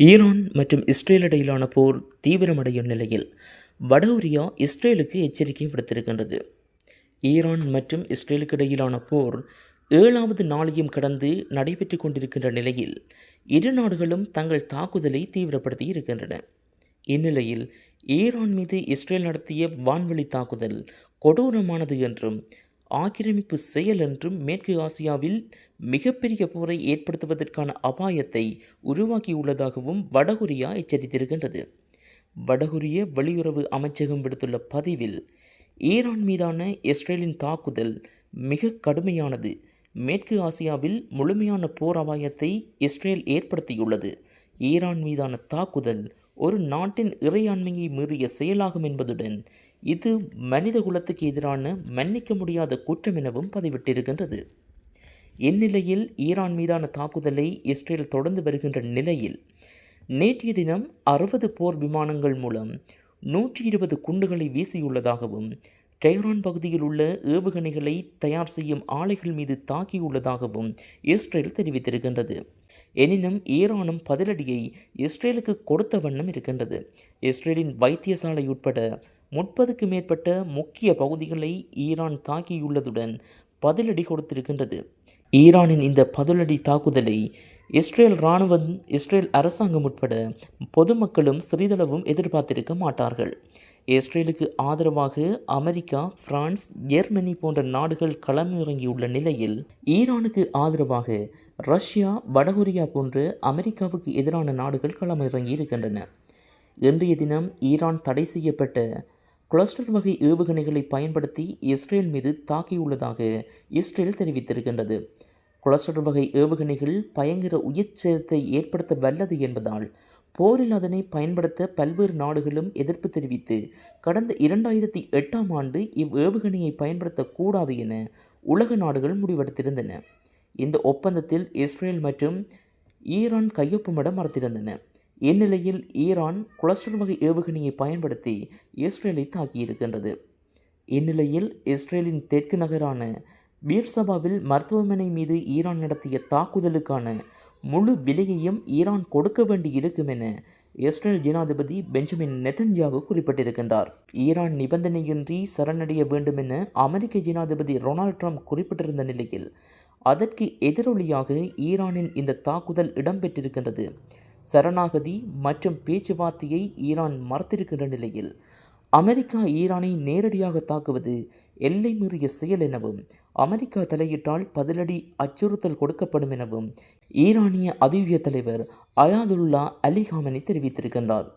Iran மற்றும் Israel இடையிலான போர் தீவிரமடையும் நிலையில் வடகொரியா இஸ்ரேலுக்கு எச்சரிக்கை விடுத்திருக்கின்றது. ஈரான் மற்றும் இஸ்ரேலுக்கு இடையிலான போர் ஏழாவது நாளையும் கடந்து நடைபெற்று கொண்டிருக்கின்ற நிலையில் இரு நாடுகளும் தங்கள் தாக்குதலை தீவிரப்படுத்தி இருக்கின்றன. இந்நிலையில் ஈரான் மீது இஸ்ரேல் நடத்திய வான்வழி தாக்குதல் கொடூரமானது என்றும் ஆக்கிரமிப்பு செயல் என்றும் மேற்கு ஆசியாவில் மிகப்பெரிய போரை ஏற்படுத்துவதற்கான அபாயத்தை உருவாக்கியுள்ளதாகவும் வடகொரியா எச்சரித்திருக்கின்றது. வடகொரிய வெளியுறவு அமைச்சகம் விடுத்துள்ள பதிவில் ஈரான் மீதான இஸ்ரேலின் தாக்குதல் மிக கடுமையானது. மேற்கு ஆசியாவில் முழுமையான போர் அபாயத்தை இஸ்ரேல் ஏற்படுத்தியுள்ளது. ஈரான் மீதான தாக்குதல் ஒரு நாட்டின் இறையாண்மையை மீறிய செயலாகும் என்பதுடன் இது மனித குலத்துக்கு எதிரான மன்னிக்க முடியாத குற்றம் எனவும் பதிவிட்டிருக்கின்றது. இந்நிலையில் ஈரான் மீதான தாக்குதலை இஸ்ரேல் தொடர்ந்து வருகின்ற நிலையில் நேற்றைய தினம் அறுபது போர் விமானங்கள் மூலம் நூற்றி இருபது குண்டுகளை வீசியுள்ளதாகவும் டெஹ்ரான் பகுதியில் உள்ள ஏவுகணைகளை தயார் செய்யும் ஆலைகள் மீது தாக்கியுள்ளதாகவும் இஸ்ரேல் தெரிவித்திருக்கின்றது. எனினும் ஈரானும் பதிலடியை இஸ்ரேலுக்கு கொடுத்த வண்ணம் இருக்கின்றது. இஸ்ரேலின் வைத்தியசாலை உட்பட முப்பதுக்கு மேற்பட்ட முக்கிய பகுதிகளை ஈரான் தாக்கியுள்ளதுடன் பதிலடி கொடுத்திருக்கின்றது. ஈரானின் இந்த பதிலடி தாக்குதலை இஸ்ரேல் இராணுவம் இஸ்ரேல் அரசாங்கம் உட்பட பொதுமக்களும் சிறிதளவும் எதிர்பார்த்திருக்க மாட்டார்கள். இஸ்ரேலுக்கு ஆதரவாக அமெரிக்கா பிரான்ஸ் ஜெர்மனி போன்ற நாடுகள் களமிறங்கியுள்ள நிலையில் ஈரானுக்கு ஆதரவாக ரஷ்யா வடகொரியா போன்று அமெரிக்காவுக்கு எதிரான நாடுகள் களமிறங்கி இருக்கின்றன. இன்றைய தினம் ஈரான் தடை செய்யப்பட்ட கிளஸ்டர் வகை ஏவுகணைகளை பயன்படுத்தி இஸ்ரேல் மீது தாக்கியுள்ளதாக இஸ்ரேல் தெரிவித்திருக்கின்றது. கிளஸ்டர் வகை ஏவுகணைகள் பயங்கர உயிர்ச்சேதத்தை ஏற்படுத்த வல்லது என்பதால் போரில் அதனை பயன்படுத்த பல்வேறு நாடுகளும் எதிர்ப்பு தெரிவித்து கடந்த இரண்டாயிரத்தி எட்டாம் ஆண்டு இவ் ஏவுகணையை பயன்படுத்தக்கூடாது என உலக நாடுகள் முடிவெடுத்திருந்தன. இந்த ஒப்பந்தத்தில் இஸ்ரேல் மற்றும் ஈரான் கையொப்பமிட மறுத்திருந்தன இந்நிலையில் ஈரான் குளஸ்டர் வகை ஏவுகணையை பயன்படுத்தி இஸ்ரேலை தாக்கியிருக்கின்றது. இந்நிலையில் இஸ்ரேலின் தெற்கு நகரான பீர்சபாவில் மருத்துவமனை மீது ஈரான் நடத்திய தாக்குதலுக்கான முழு விலையையும் ஈரான் கொடுக்க வேண்டி இருக்கும் என இஸ்ரேல் ஜனாதிபதி பெஞ்சமின் நெதன்யாகு குறிப்பிட்டிருக்கின்றார். ஈரான் நிபந்தனையின்றி சரணடைய வேண்டும் என அமெரிக்க ஜனாதிபதி டொனால்ட் ட்ரம்ப் குறிப்பிட்டிருந்த நிலையில் அதற்கு எதிரொலியாக ஈரானின் இந்த தாக்குதல் இடம்பெற்றிருக்கின்றது. சரணாகதி மற்றும் பேச்சுவார்த்தையை ஈரான் மறுத்திருக்கின்ற நிலையில் அமெரிக்கா ஈரானை நேரடியாக தாக்குவது எல்லை மீறிய செயல் எனவும் அமெரிக்கா தலையிட்டால் பதிலடி அச்சுறுத்தல் கொடுக்கப்படும் எனவும் ஈரானிய அதிவிய தலைவர் அயாதுல்லா அலி ஹாமனி தெரிவித்திருக்கின்றார்.